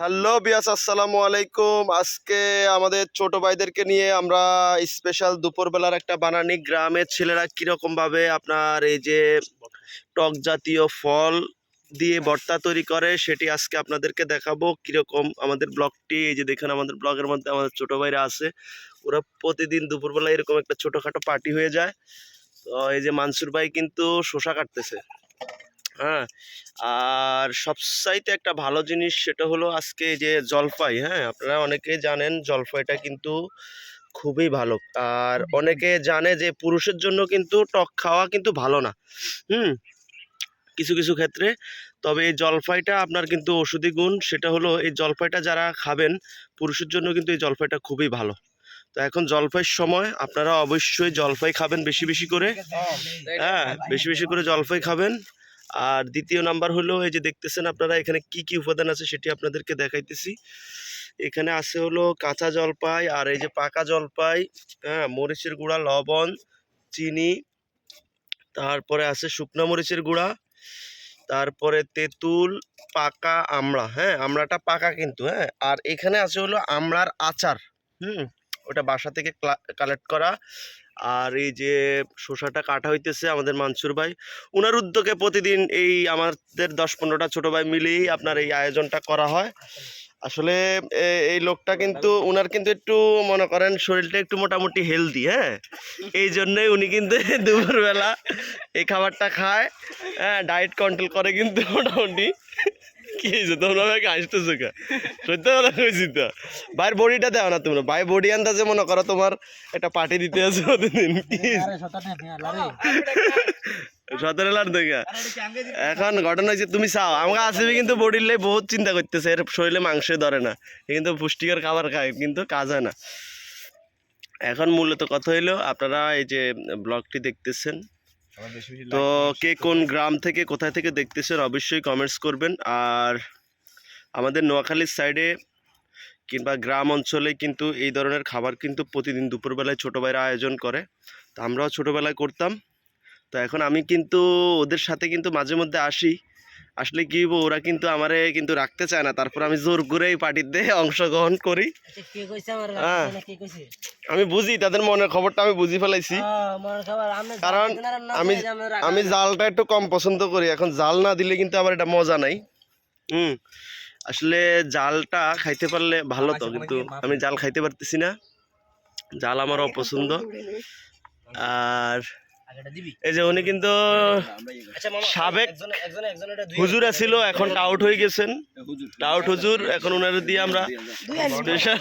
Hello বিয়াস, আসসালামু আলাইকুম। আজকে আমাদের ছোট ভাইদেরকে নিয়ে আমরা স্পেশাল দুপুরবেলার একটা বানানি গ্রামের ছেলেরা কীরকম ভাবে আপনার এই যে টক জাতীয় ফল দিয়ে ভর্তা তৈরি করে, সেটি আজকে আপনাদেরকে দেখাবো কীরকম আমাদের ব্লগটি। এই যে দেখেন, আমাদের ব্লগের মধ্যে আমাদের ছোট ভাইরা আছে। ওরা প্রতিদিন দুপুরবেলা এরকম একটা ছোটোখাটো পার্টি হয়ে যায়। তো এই যে মানসুর ভাই কিন্তু শসা কাটতেছে। হ্যাঁ? আর সবচাইতে একটা ভালো জিনিস সেটা হলো আজকে এই যে জলপাই হ্যাঁ? আপনারা অনেকেই জানেন জলপাইটা কিন্তু খুবই ভালো। আর অনেকে জানে যে পুরুষের জন্য কিন্তু টক খাওয়া কিন্তু ভালো না হুম? কিছু কিছু ক্ষেত্রে। তবে এই জলপাইটা আপনার কিন্তু ওষুধি গুণ সেটা হলো এই জলপাইটা যারা খাবেন পুরুষের জন্য কিন্তু এই জলপাইটা খুবই ভালো। তো এখন জলপাইয়ের সময় আপনারা অবশ্যই জলপাই খাবেন বেশি বেশি করে। হ্যাঁ বেশি বেশি করে জলপাই খাবেন। আর দ্বিতীয় নাম্বার হলো, এই যে দেখতেছেন আপনারা এখানে কি কি উপাদান আছে সেটি আপনাদেরকে দেখাইতেছি। এখানে আছে হলো কাঁচা জলপাই আর এই যে পাকা জলপাই হ্যাঁ মরিচের গুঁড়া, লবণ, চিনি, তারপরে আছে শুকনো মরিচের গুঁড়া, তারপরে তেঁতুল, পাকা আমড়া হ্যাঁ আমড়াটা পাকা কিন্তু হ্যাঁ আর এখানে আছে হলো আমড়ার আচার, হুম ওটা বাসা থেকে কালেক্ট করা। আর এই যে শসাটা কাটা হইতেছে আমাদের মানসুর ভাই ওনার উদ্যোগে প্রতিদিন এই আমাদের দশ পনেরোটা ছোটো ভাই মিলেই আপনার এই আয়োজনটা করা হয়। আসলে এই লোকটা কিন্তু ওনার কিন্তু একটু মনে করেন শরীরটা একটু মোটামুটি হেলদি হ্যাঁ? এই জন্যই উনি কিন্তু দুপুরবেলা এই খাবারটা খায়। হ্যাঁ ডায়েট কন্ট্রোল করে কিন্তু মোটামুটি। কি হয়েছে? তোমরা ভাই আসতেছো কে সত্যি কথা কইছি তো। ভাইয়ের বডিটা দেও না তোমরা। ভাই বডি আন্দাজে মনে করো তোমার একটা পার্টি দিতে আছে কি সতেরো লাখ দেখা এখন ঘটনা হয়েছে তুমি চাও। আমাকে আসবে কিন্তু বডির লাই বহুত চিন্তা করতেছে। এর শরীরে মাংস ধরে না। কিন্তু পুষ্টিকর খাবার খায় কিন্তু কাজ হয় না। এখন মূলত কথা হইল আপনারা এই যে ব্লগটি দেখতেছেন তো কে কোন গ্রাম থেকে কোথায় থেকে দেখতেছেন অবশ্যই কমেন্টস করবেন। আর আমাদের নোয়াখালীর সাইডে কিংবা গ্রাম অঞ্চলে কিন্তু এই ধরনের খাবার কিন্তু প্রতিদিন দুপুরবেলায় ছোটো ভাইরা আয়োজন করে। তো আমরাও ছোটোবেলায় করতাম। তো এখন আমি কিন্তু ওদের সাথে কিন্তু মাঝে মধ্যে আসি। আসলে কি ওরা কিন্তু আমারে কিন্তু রাখতে চায় না। তারপর আমি জোর করে এই পার্টিতে অংশগ্রহণ করি। কে কইছে আমার হ্যাঁ। আমি বুঝি তাদের মনের খবরটা আমি বুঝি ফেলাইছি। হ্যাঁ, মনের খাবার আপনি কারণ আমি আমরা আমি জালটা একটু কম পছন্দ করি। এখন জাল না দিলে কিন্তু আবার এটা মজা নাই। হুম। আসলে জালটা খাইতে পারলে ভালো তো কিন্তু আমি জাল খাইতে পারতেছি না। জাল আমার অপছন্দ। আর এই যে উনি কিন্তু আচ্ছা সাবেক একজন একজন একজন এটা দুই হুজুর ছিল এখন টাউট হয়ে গেছেন টাউট হুজুর এখন ওনারা দিয়ে আমরা স্পেশাল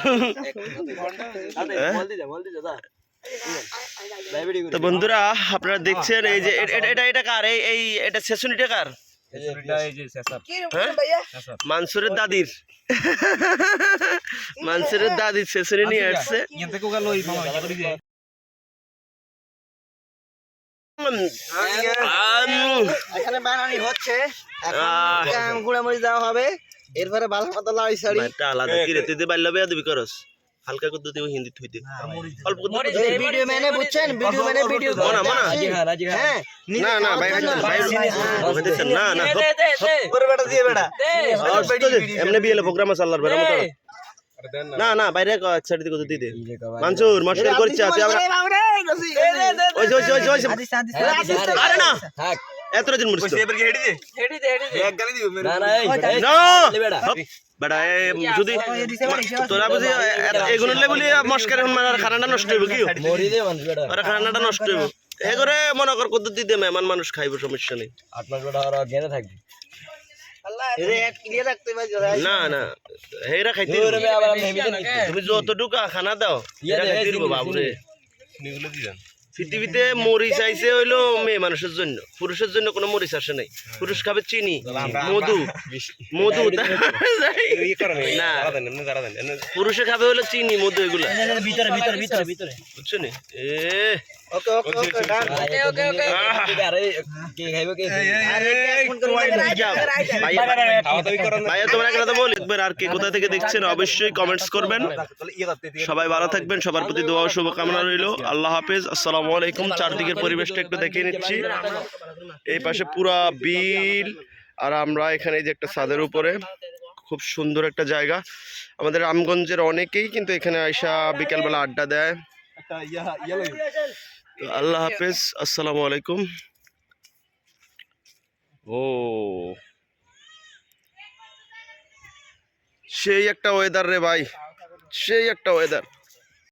তো বন্ধুরা আপনারা দেখছেন এই যে এটা এটা কার এই এই এটা ছেচুনিটা কার হ্যাঁ মানসুরের দাদির মানসুরের দাদির ছেচুনি নিয়ে আসছে এখানে বানানি হচ্ছে এখন গুঁড়ামুড়ি দেওয়া হবে। এরপরে ভালো মতো লাড়ি সাড়ি একটা আলাদা। কি রে তুই বাল্য বেয়া দিবি করস? হালকা করে দিবি হিন্দি থুই দে অল্প করে ভিডিও বুঝছেন? ভিডিও ভিডিও মনা, মনা। হ্যাঁ না না ভাই না না। দে দে দে করে বেটা দিয়ে বেটা এমনি বিয়েলে প্রোগ্রাম আছে আল্লাহর বেড়া মতো না। না বাইরে ছাড়ি দিকে তুই দে। মানসুর মস্কর করছে তুই আমরা ওই ওই ওই ওই আরে না। এত দিন মুরছিস তো। হেডি দে? হেডি দে না হপ, বেটা এ যদি তোরা বুঝি এগুলো বলি মস্কার এখন মারার খানাটা নষ্ট হইব কি? আর খানাটা নষ্ট হইব। এ করে মনে কর কত দিতে মেহমান মানুষ খাইব সমস্যা নেই। এক ক্লিয়ে রাখতে পারি না না হেরা খাইতে তুমি যতটুকু খানা দাও এরা খাইতে দিব বাবুরে। পৃথিবীতে মরিচ আইছে হইল মেয়ে মানুষের জন্য পুরুষের জন্য কোনো মরিচ আসে নাই। পুরুষ খাবে চিনি মধু। মধু না পুরুষে খাবে হলো চিনি মধু এগুলা। ভিতরে ভিতরে ভিতরে ভিতরে। বুঝছ নি? এ ওকে ওকে ওকে ডান ওকে ওকে ওকে ভাইয়া তোমরা একটা কথা বলি আর কে কোথা থেকে দেখছেন অবশ্যই কমেন্টস করবেন সবাই ভালো থাকবেন সবার প্রতি দোয়া ও শুভকামনা রইল আল্লাহ হাফেজ আসসালামু আলাইকুম চারদিকের পরিবেশটা একটু দেখিয়ে নিচ্ছি এই পাশে পুরা বিল আর আমরা এখানে এই যে একটা ছাদের উপরে খুব সুন্দর একটা জায়গা আমাদের রামগঞ্জের অনেকেই কিন্তু এখানে আইসা বিকেলবেলা আড্ডা দেয় তো আল্লাহ হাফেজ আসসালামু আলাইকুম ও সেই একটা ওয়েদার রে ভাই সেই একটা ওয়েদার